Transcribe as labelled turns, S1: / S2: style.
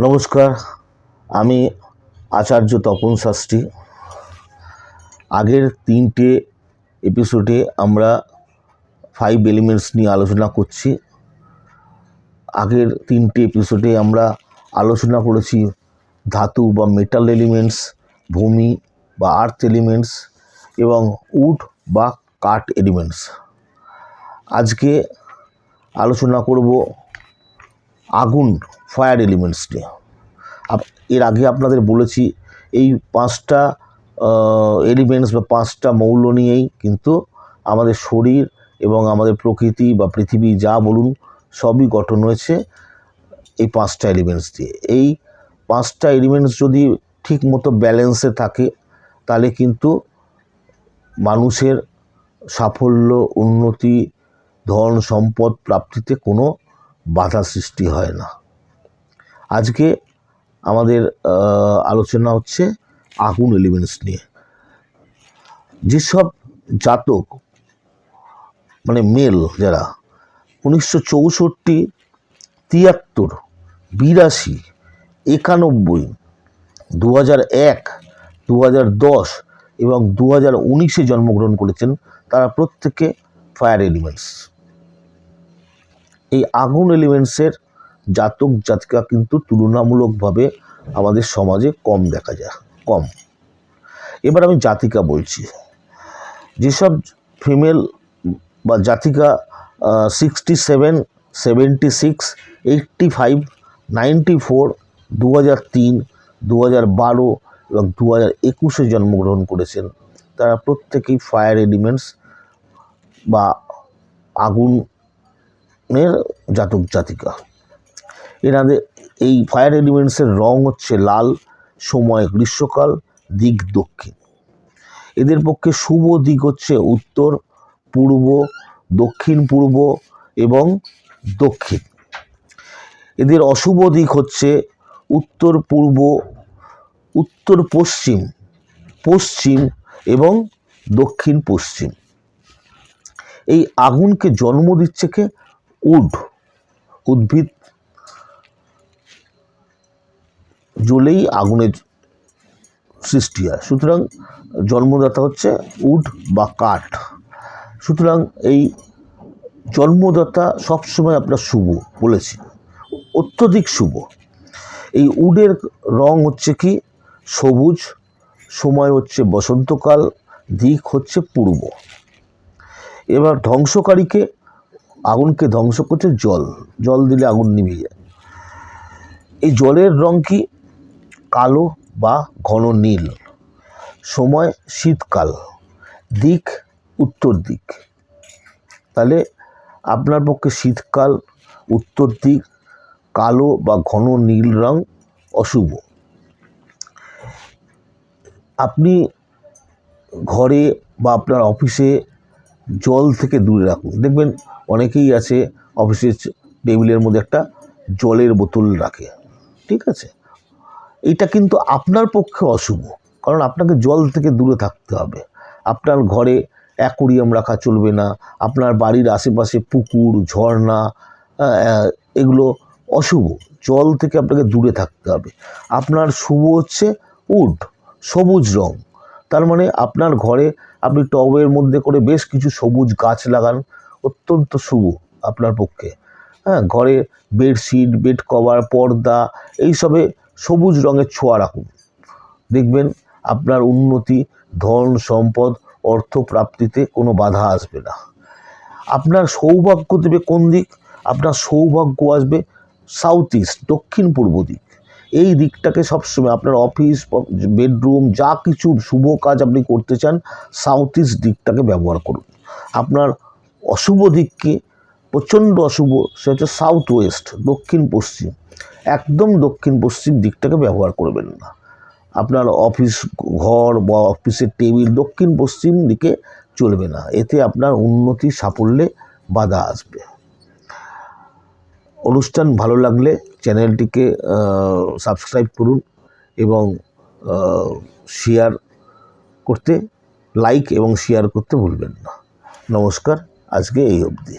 S1: নমস্কার, আমি আচার্য তপন শাস্ত্রী। আগের তিনটে এপিসোডে আমরা ফাইভ এলিমেন্টস নিয়ে আলোচনা করছি। আগের তিনটে এপিসোডে আমরা আলোচনা করেছি ধাতু বা মেটাল এলিমেন্টস ভূমি বা আর্থ এলিমেন্টস এবং উড বা কাঠ এলিমেন্টস আজকে আলোচনা করব আগুন ফায়ার এলিমেন্টস নিয়ে। এর আগে আপনাদের বলেছি, এই পাঁচটা এলিমেন্টস বা পাঁচটা মৌল নিয়েই কিন্তু আমাদের শরীর এবং আমাদের প্রকৃতি বা পৃথিবী যা বলুন, সবই গঠন হয়েছে এই পাঁচটা এলিমেন্টস দিয়ে। এই পাঁচটা এলিমেন্টস যদি ঠিক মতো ব্যালেন্সে থাকে, তাহলে কিন্তু মানুষের সাফল্য, উন্নতি, ধন, সম্পদ প্রাপ্তিতে কোনো বাধা সৃষ্টি হয় না। আজকে আমাদের আলোচনা হচ্ছে আগুন এলিমেন্টস নিয়ে। যেসব জাতক মানে মেল যারা, উনিশশো চৌষট্টি তিয়াত্তর, বিরাশি, একানব্বই দু হাজার এক দু হাজার দশ এবং দু হাজার উনিশে জন্মগ্রহণ করেছেন, তারা প্রত্যেকে ফায়ার এলিমেন্টস এই আগুন এলিমেন্টসের জাতক জাতিকা কিন্তু তুলনামূলকভাবে আমাদের সমাজে কম দেখা যায়, কম। এবার আমি জাতিকা বলছি। যেসব ফিমেল বা জাতিকা sixty seven seventy six eighty five ninety four দু হাজার তিন দু হাজার বারো এবং দু হাজার একুশে জন্মগ্রহণ করেছেন, তারা প্রত্যেকেই ফায়ার এলিমেন্টস বা আগুনের জাতক জাতিকা। এনাদের এই ফায়ার এলিমেন্টসের রং হচ্ছে লাল, সময় গ্রীষ্মকাল, দিক দক্ষিণ। এদের পক্ষে শুভ দিক হচ্ছে উত্তর, পূর্ব, দক্ষিণ পূর্ব এবং দক্ষিণ। এদের অশুভ দিক হচ্ছে উত্তর পূর্ব, উত্তর পশ্চিম পশ্চিম এবং দক্ষিণ পশ্চিম। এই আগুনকে জন্ম দিচ্ছে কে? উড, উদ্ভিদ জ্বলেই আগুনের সৃষ্টি হয়। সুতরাং জন্মদাতা হচ্ছে উড বা কাঠ। সুতরাং এই জন্মদাতা সবসময় আপনার শুভ বলেছি, অত্যধিক শুভ। এই উডের রং হচ্ছে কি? সবুজ, সময় হচ্ছে বসন্তকাল, দিক হচ্ছে পূর্ব। এবার ধ্বংসকারীকে আগুনকে ধ্বংস করছে জল। জল দিলে আগুন নিভে যায়। এই জলের রং কি কালো বা ঘন নীল? সময় শীতকাল, দিক উত্তর দিক। তাহলে আপনার পক্ষে শীতকাল, উত্তর দিক, কালো বা ঘন নীল রং অশুভ। আপনি ঘরে বা আপনার অফিসে জল থেকে দূরে রাখুন। দেখবেন অনেকেই আছে অফিসের টেবিলের মধ্যে একটা জলের বোতল রাখে। ঠিক আছে? এটা কিন্তু আপনার পক্ষে অশুভ, কারণ আপনাকে জল থেকে দূরে থাকতে হবে। আপনার ঘরে অ্যাকোরিয়াম রাখা চলবে না, আপনার বাড়ির আশেপাশে পুকুর, ঝর্ণা এগুলো অশুভ, জল থেকে আপনাকে দূরে থাকতে হবে। আপনার শুভ হচ্ছে উড সবুজ রং। তার মানে আপনার ঘরে আপনি টবের মধ্যে করে বেশ কিছু সবুজ গাছ লাগান, অত্যন্ত শুভ আপনার পক্ষে। হ্যাঁ ঘরে বেডশিট বেড কভার পর্দা, এইসবে সবুজ রঙের ছোঁয়া রাখুন। দেখবেন আপনার উন্নতি, ধন, সম্পদ, অর্থ প্রাপ্তিতে কোনো বাধা আসবে না। আপনার সৌভাগ্য দেবে কোন দিক? আপনার সৌভাগ্য আসবে সাউথ ইস্ট দক্ষিণ পূর্ব দিক। এই দিকটাকে সবসময় আপনার অফিস বেডরুম যা কিছু শুভ কাজ আপনি করতে চান সাউথ ইস্ট দিকটাকে ব্যবহার করুন। আপনার অশুভ দিককে প্রচণ্ড অশুভ, সে হচ্ছে সাউথ ওয়েস্ট দক্ষিণ পশ্চিম, একদম দক্ষিণ পশ্চিম দিকটাকে ব্যবহার করবেন না। আপনার অফিস ঘর বা অফিসের টেবিল দক্ষিণ পশ্চিম দিকে চলবে না, এতে আপনার উন্নতি সাফল্যে বাধা আসবে। অনুষ্ঠান ভালো লাগলে চ্যানেলটিকে সাবস্ক্রাইব করুন এবং শেয়ার করতে লাইক এবং শেয়ার করতে ভুলবেন না। নমস্কার, আজকে এই অবধি।